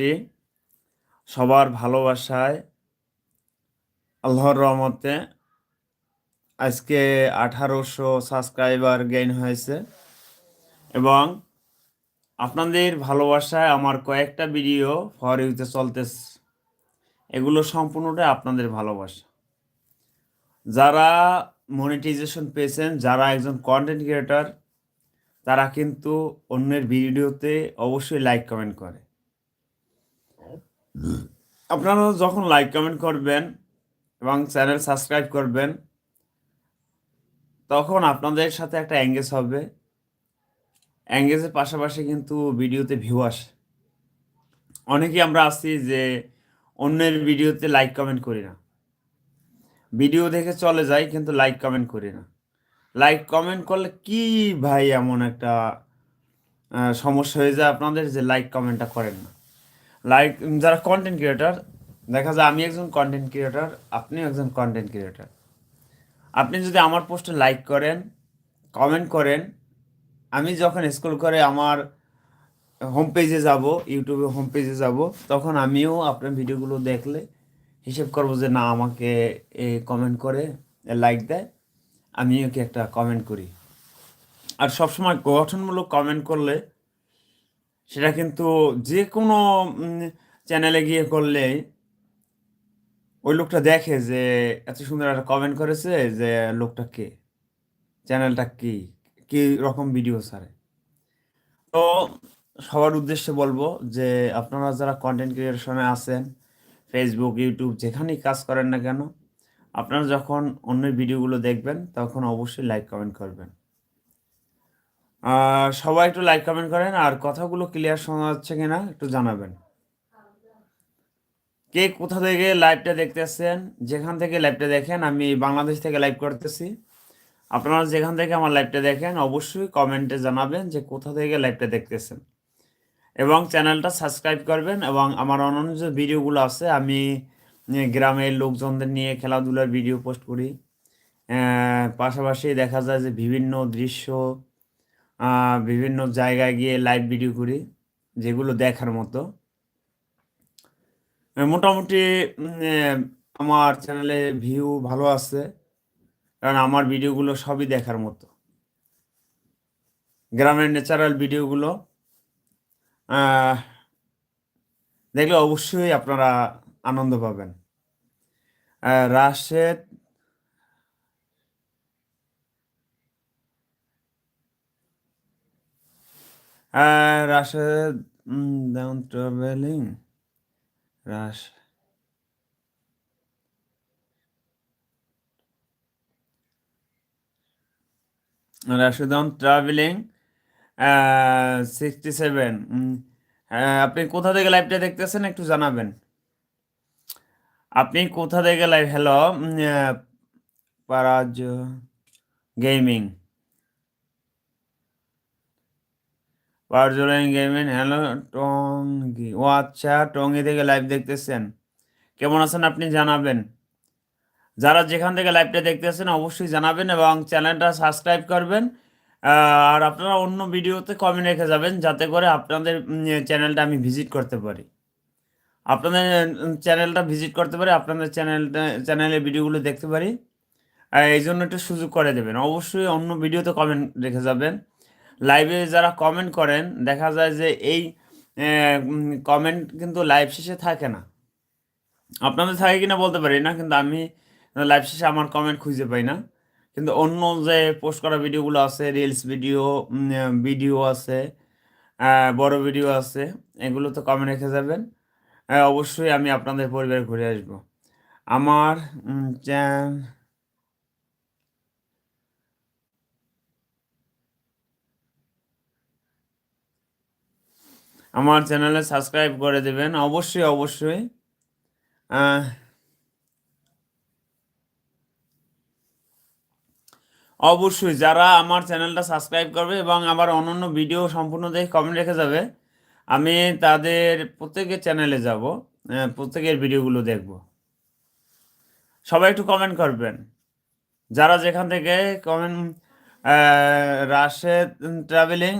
কষ্টি সবার ভালোবাসায়, আল্লাহর রহমতে আজকে আঠারোশো সাবস্ক্রাইবার গেইন হয়েছে এবং আপনাদের ভালোবাসায় আমার কয়েকটা ভিডিও ফর ইউতে চলতেছে। এগুলো সম্পূর্ণটাই আপনাদের ভালোবাসা। যারা মনিটাইজেশন পেয়েছেন, যারা একজন কন্টেন্ট ক্রিয়েটর তারা কিন্তু অন্যের ভিডিওতে অবশ্যই লাইক কমেন্ট করে। আপনারা যখন লাইক কমেন্ট করবেন এবং চ্যানেল সাবস্ক্রাইব করবেন, তখন আপনাদের সাথে একটা অ্যাঙ্গেজ হবে। অ্যাঙ্গেজের পাশাপাশি কিন্তু ভিডিওতে ভিউ আসে। অনেকেই আমরা আছি যে অন্যের ভিডিওতে লাইক কমেন্ট করি না। ভিডিও দেখে চলে যাই কিন্তু লাইক কমেন্ট করি না। লাইক কমেন্ট করলে কি ভাই এমন একটা সমস্যা হয়ে যায় আপনাদের যে লাইক কমেন্টটা করেন না। লাইক যারা কন্টেন্ট ক্রিয়েটার দেখা যায় আমি একজন কন্টেন্ট ক্রিয়েটার আপনিও একজন কন্টেন্ট ক্রিয়েটার আপনি যদি আমার পোস্টে লাইক করেন কমেন্ট করেন, আমি যখন স্ক্রল করে আমার হোম পেজে যাব ইউটিউবে হোম পেজে যাব, তখন আমিও আপনার ভিডিওগুলো দেখলে হিসেব করব যে না, আমাকে এ কমেন্ট করে লাইক দেয়, আমিও কি একটা কমেন্ট করি। আর সবসময় গঠনমূলক কমেন্ট করলে সেটা কিন্তু যে কোনো চ্যানেলে গিয়ে করলে ওই লোকটা দেখে যে এত সুন্দর একটা কমেন্ট করেছে যে লোকটা কে? চ্যানেলটা কি? কি রকম ভিডিও ছাড়ে? তো সবার উদ্দেশ্যে বলব যে আপনারা যারা কন্টেন্ট ক্রিয়েশনে আছেন ফেসবুক ইউটিউব যেখানেই কাজ করেন না কেন, আপনারা যখন অন্যের ভিডিওগুলো দেখবেন, তখন অবশ্যই লাইক কমেন্ট করবেন। সবাই একটু লাইক কমেন্ট করেন, আর কথাগুলো ক্লিয়ার শোনা যাচ্ছে কিনা একটু জানাবেন। কে কোথা থেকে লাইভটা দেখতেছেন যেখান থেকে লাইভটা দেখেন, আমি বাংলাদেশ থেকে লাইভ করতেছি। আপনারা যেখান থেকে আমার লাইভটা দেখেন, অবশ্যই কমেন্টে জানাবেন যে কোথা থেকে লাইভটা দেখতেছেন এবং চ্যানেলটা সাবস্ক্রাইব করবেন, এবং আমার অন্যান্য যে ভিডিওগুলো আছে, আমি গ্রামের লোকজনদের নিয়ে খেলাধুলার ভিডিও পোস্ট করি। পাশাপাশি দেখা যায় যে বিভিন্ন দৃশ্য বিভিন্ন জায়গায় গিয়ে লাইভ ভিডিও করি, যেগুলো দেখার মতো। মোটামুটি আমার চ্যানেলে ভিউ ভালো আছে, কারণ আমার ভিডিওগুলো সবই দেখার মতো। গ্রামের ন্যাচারাল ভিডিওগুলো দেখলে অবশ্যই আপনারা আনন্দ পাবেন। রাশেদ রাশেদ ডাউন ট্রাভেলিং রাশ Rashed down travelling sixty seven আপনি কোথা থেকে লাইভটা দেখতেছেন একটু জানাবেন। আপনি কোথা থেকে লাইভ হ্যালো পারাজ গেমিং পারজোলাইন গেমিং হ্যালো টঙ্গি ও আচ্ছা টঙ্গি থেকে লাইভ দেখতেছেন। কেমন আছেন আপনি জানাবেন? যারা যেখান থেকে লাইভটা দেখতেছেন, অবশ্যই জানাবেন এবং চ্যানেলটা সাবস্ক্রাইব করবেন। আর আপনারা অন্য ভিডিওতে কমেন্ট রেখে যাবেন, যাতে করে আপনাদের চ্যানেলটা আমি ভিজিট করতে পারি। আপনাদের চ্যানেলটা ভিজিট করতে পারি, আপনাদের চ্যানেলটা চ্যানেলের ভিডিওগুলো দেখতে পারি। এই জন্য একটু সুযোগ করে দেবেন। অবশ্যই অন্য ভিডিওতে কমেন্ট রেখে যাবেন। লাইভে যারা কমেন্ট করেন, দেখা যায় যে এই কমেন্ট কিন্তু লাইভ শেষে থাকে না। আপনাদের থাকে কিনা বলতে পারি না, কিন্তু আমি লাইভ শেষে আমার কমেন্ট খুঁজে পাই না। কিন্তু অন্য যে পোস্ট করা ভিডিওগুলো আছে রিলস ভিডিও ভিডিও আছে বড় ভিডিও আছে এগুলো তো কমেন্ট রেখে যাবেন। অবশ্যই আমি আপনাদের পরিবার ঘুরে আসব। আমার আমার চ্যানেলে সাবস্ক্রাইব করে দেবেন, অবশ্যই অবশ্যই। অবশ্যই যারা আমার চ্যানেলটা সাবস্ক্রাইব করবে এবং আমার অন্যান্য ভিডিও সম্পূর্ণ দেখে কমেন্ট রেখে যাবে, আমি তাদের প্রত্যেকের চ্যানেলে যাব প্রত্যেকের ভিডিওগুলো দেখব। সবাই একটু কমেন্ট করবেন। যারা যেখান থেকে কমেন্ট রাশেদ ট্রাভেলিং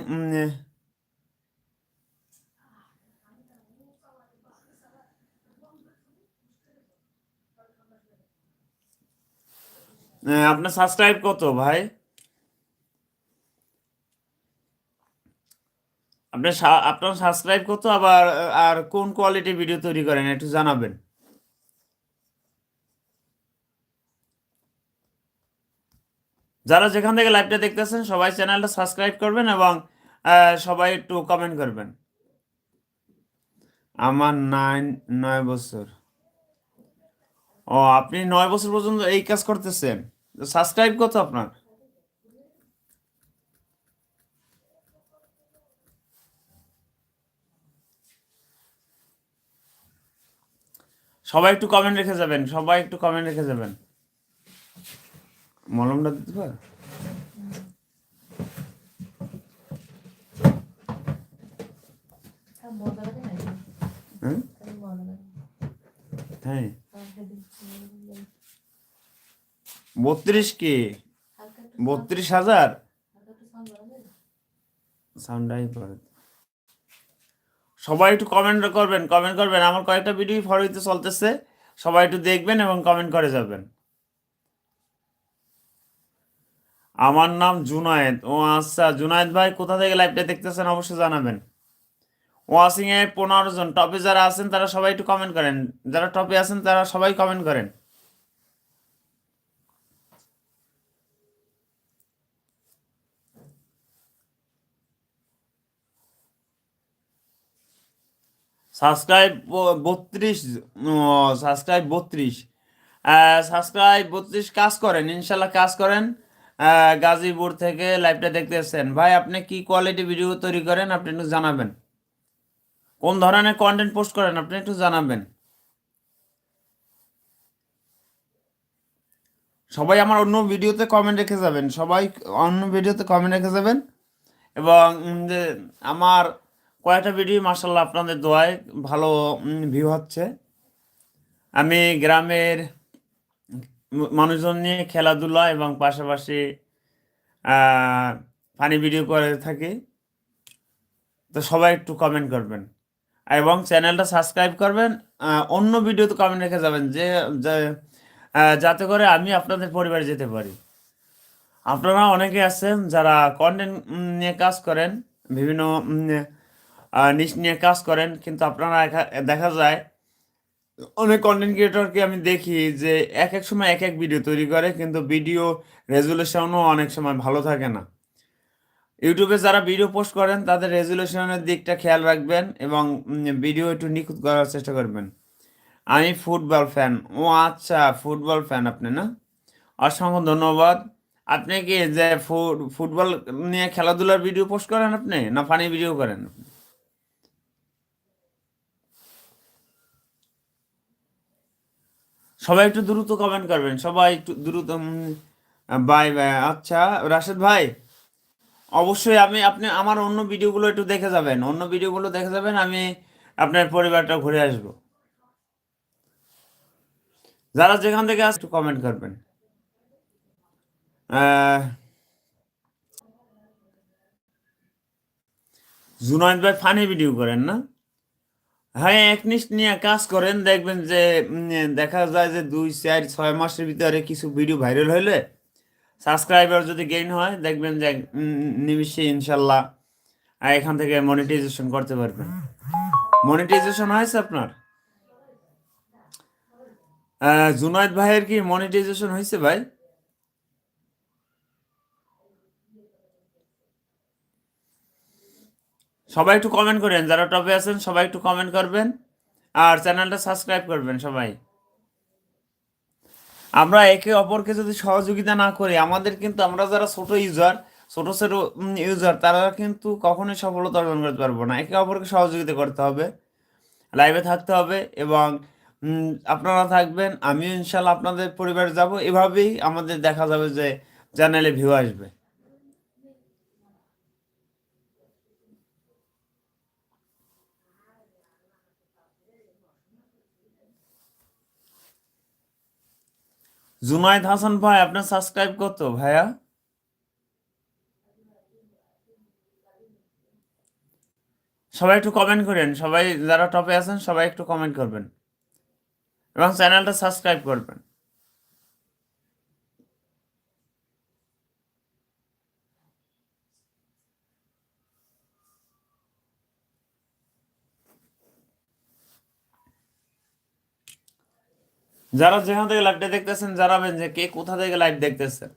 আপনার সাবস্ক্রাইব কত ভাই? আপনার আপনার সাবস্ক্রাইব কত? আবার, আর কোন কোয়ালিটি ভিডিও তৈরি করেন? একটু জানাবেন। যারা যেখান থেকে লাইভটা দেখতেছেন, সবাই চ্যানেলটা সাবস্ক্রাইব করবেন এবং সবাই একটু কমেন্ট করবেন। আমার নাইন নয় বছর। ও আপনি নয় বছর পর্যন্ত এই কাজ করতেছেন। সাবস্ক্রাইব কত আপনার? সবাই একটু কমেন্ট রেখে যাবেন সবাই একটু কমেন্ট রেখে যাবেন। মলমটা দিতে পার? হ্যাঁ বত্রিশ কি? বত্রিশ হাজার? করে। সবাই একটু কমেন্ট করবেন কমেন্ট করবেন। আমার কয়েকটা ভিডিও ফলোতে চলতেছে। সবাই একটু দেখবেন এবং কমেন্ট করে যাবেন। আমার নাম জুনায়েদ। ও আচ্ছা জুনায়েদ ভাই, কোথা থেকে লাইভটা দেখতেছেন অবশ্যই জানাবেন। ওয়াসিং এ পনেরো জন। টপে যারা আছেন, তারা সবাই একটু কমেন্ট করেন। যারা টপে আছেন, তারা সবাই কমেন্ট করেন। সাবস্ক্রাইব বত্রিশ সাবস্ক্রাইব বত্রিশ। সাবস্ক্রাইব বত্রিশ কাজ করেন, ইনশাল্লাহ কাজ করেন। গাজীপুর থেকে লাইভটা দেখতেছেন ভাই, আপনি কি কোয়ালিটি ভিডিও তৈরি করেন, আপনি একটু জানাবেন। কোন ধরনের কন্টেন্ট পোস্ট করেন, আপনি একটু জানাবেন। সবাই আমার অন্য ভিডিওতে কমেন্ট রেখে যাবেন। সবাই অন্য ভিডিওতে কমেন্ট রেখে যাবেন। এবং আমার কয়েকটা ভিডিও মার্শাল্লাহ আপনাদের দোয়ায় ভালো ভিউ হচ্ছে। আমি গ্রামের মানুষজন নিয়ে খেলাধুলা এবং পাশাপাশি ফানি ভিডিও করে থাকি। তো সবাই একটু কমেন্ট করবেন। এবং চ্যানেলটা সাবস্ক্রাইব করবেন অন্য ভিডিওতে কমেন্ট রেখে যাবেন যে- যাতে করে আমি আপনাদের পরিবারে যেতে পারি। আপনারা অনেকে আছেন যারা কন্টেন্ট নিয়ে কাজ করেন, বিভিন্ন নিশ নিয়ে কাজ করেন, কিন্তু আপনারা দেখা যায় অনেক কন্টেন্ট ক্রিয়েটরকে আমি দেখি যে এক এক সময় এক এক ভিডিও তৈরি করে, কিন্তু ভিডিও রেজুলেশনও অনেক সময় ভালো থাকে না। ইউটিউবে যারা ভিডিও পোস্ট করেন, তাদের রেজুলেশনের দিকটা খেয়াল রাখবেন এবং ভিডিও একটু নিখুঁত করার চেষ্টা করবেন। আমি ফুটবল ফ্যান ও আচ্ছা ফুটবল ফ্যান আপনি না? অসংখ্য ধন্যবাদ। আপনি কি যে ফুটবল নিয়ে খেলাধুলার ভিডিও পোস্ট করেন আপনি, না ফানি ভিডিও করেন সবাই একটু দ্রুত কমেন্ট করবেন, সবাই একটু দ্রুত বাই বাই। আচ্ছা রাশেদ ভাই, অবশ্যই আমি, আপনি আমার অন্য ভিডিওগুলো একটু দেখে যাবেন। অন্য ভিডিওগুলো দেখে যাবেন, আমি আপনার পরিবারটা ঘুরে আসব। যারা যেখান থেকে আসে একটু কমেন্ট করবেন। জুনায়েদ ভাই ফানি ভিডিও করেন না? হ্যাঁ একনিষ্ঠ নিয়ে কাজ করেন, দেখবেন যে দেখা যায় যে দুই, চার, ছয় মাসের ভিতরে কিছু ভিডিও ভাইরাল হলে সাবস্ক্রাইবার যদি গেইন হয়, দেখবেন যে নিমিষে ইনশাল্লাহ এখান থেকে মনিটাইজেশন করতে পারবেন। মনিটাইজেশন হয়েছে আপনার? জুনায়েদ ভাইয়ের কি মনিটাইজেশন হয়েছে ভাই? সবাই একটু কমেন্ট করেন, যারা টপে আছেন সবাই একটু কমেন্ট করবেন, আর চ্যানেলটা সাবস্ক্রাইব করবেন সবাই। আমরা একে অপরকে যদি সহযোগিতা না করি, আমাদের কিন্তু, আমরা যারা ছোট ইউজার ছোট ছোট ইউজার তারা কিন্তু কখনোই সফলতা অর্জন করতে পারব না। একে অপরকে সহযোগিতা করতে হবে লাইভে থাকতে হবে এবং আপনারা থাকবেন, আমিও ইনশাল্লাহ আপনাদের পরিবারে যাব। এভাবেই আমাদের দেখা যাবে যে চ্যানেলে ভিউ আসবে। জুনায়েদ হাসান ভাই, আপনার সাবস্ক্রাইব কত ভাইয়া? সবাই একটু কমেন্ট করেন, সবাই যারা টপে আছেন সবাই একটু কমেন্ট করবেন এবং চ্যানেলটা সাবস্ক্রাইব করবেন। যারা যেখান থেকে লাইভটা দেখতেছেন, জানাবেন যে কে কোথা থেকে লাইভ দেখতেছেন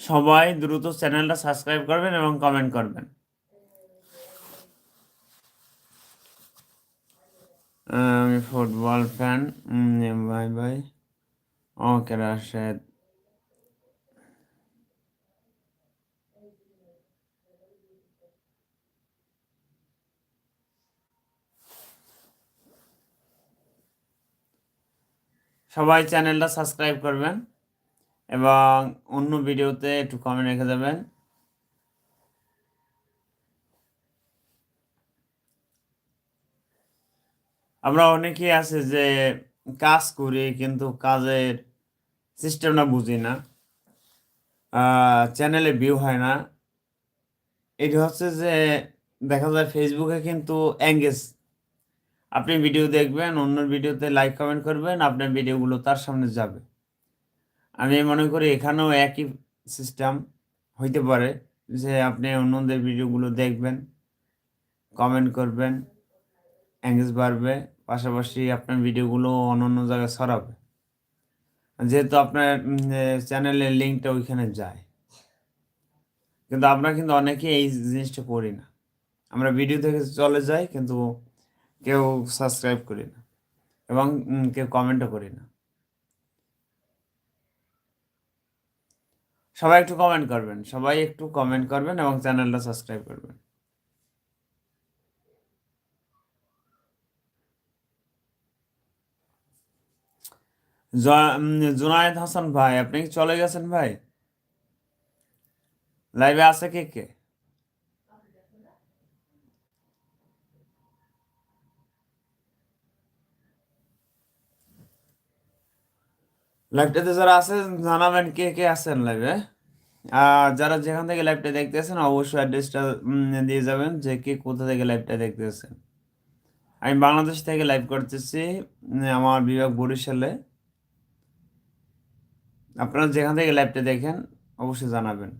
সবাই দ্রুত চ্যানেলটা সাবস্ক্রাইব করবেন এবং কমেন্ট করবেন। আমি football fan bye bye okay Rashed সবাই চ্যানেলটা সাবস্ক্রাইব করবেন এবং অন্য ভিডিওতে একটু কমেন্ট রেখে দেবেন। আমরা অনেকেই আছে যে কাজ করি, কিন্তু কাজের সিস্টেমটা বুঝি না। চ্যানেলে ভিউ হয় না। এটা হচ্ছে যে দেখা যায় ফেসবুকে কিন্তু এঙ্গেজ আপনি ভিডিও দেখবেন অন্য ভিডিওতে লাইক কমেন্ট করবেন, আপনার ভিডিওগুলো তার সামনে যাবে। আমি মনে করি এখানেও একই সিস্টেম হইতে পারে যে আপনি অন্যদের ভিডিওগুলো দেখবেন কমেন্ট করবেন এঙ্গেজ বাড়বে। পাশাপাশি আপনার ভিডিওগুলো অন্য অন্য জায়গায় ছড়াবে। যেহেতু আপনার চ্যানেলের লিঙ্কটা ওইখানে যায়। কিন্তু আমরা কিন্তু অনেকে এই জিনিসটা করি না। আমরা ভিডিও থেকে চলে যাই, কিন্তু কেউ সাবস্ক্রাইব করি না এবং কেউ কমেন্টও করি না। সবাই একটু কমেন্ট করবেন, সবাই একটু কমেন্ট করবেন এবং চ্যানেলটা সাবস্ক্রাইব করবেন। জুনায়েদ হাসান ভাই, আপনি কি চলে গেছেন ভাই? লাইভে আছে কে কে? লাইভটাতে যারা আছে জানাবেন কে কে আছেন লাইভে আর যারা যেখান থেকে লাইভটা দেখতেছেন, অবশ্যই অ্যাড্রেসটা দিয়ে যাবেন যে কে কোথা থেকে লাইভটা দেখতেছেন। আমি বাংলাদেশ থেকে লাইভ করতেছি আমার বিভাগ বরিশালে। আপনারা যেখান থেকে লাইভটা দেখেন অবশ্যই জানাবেন।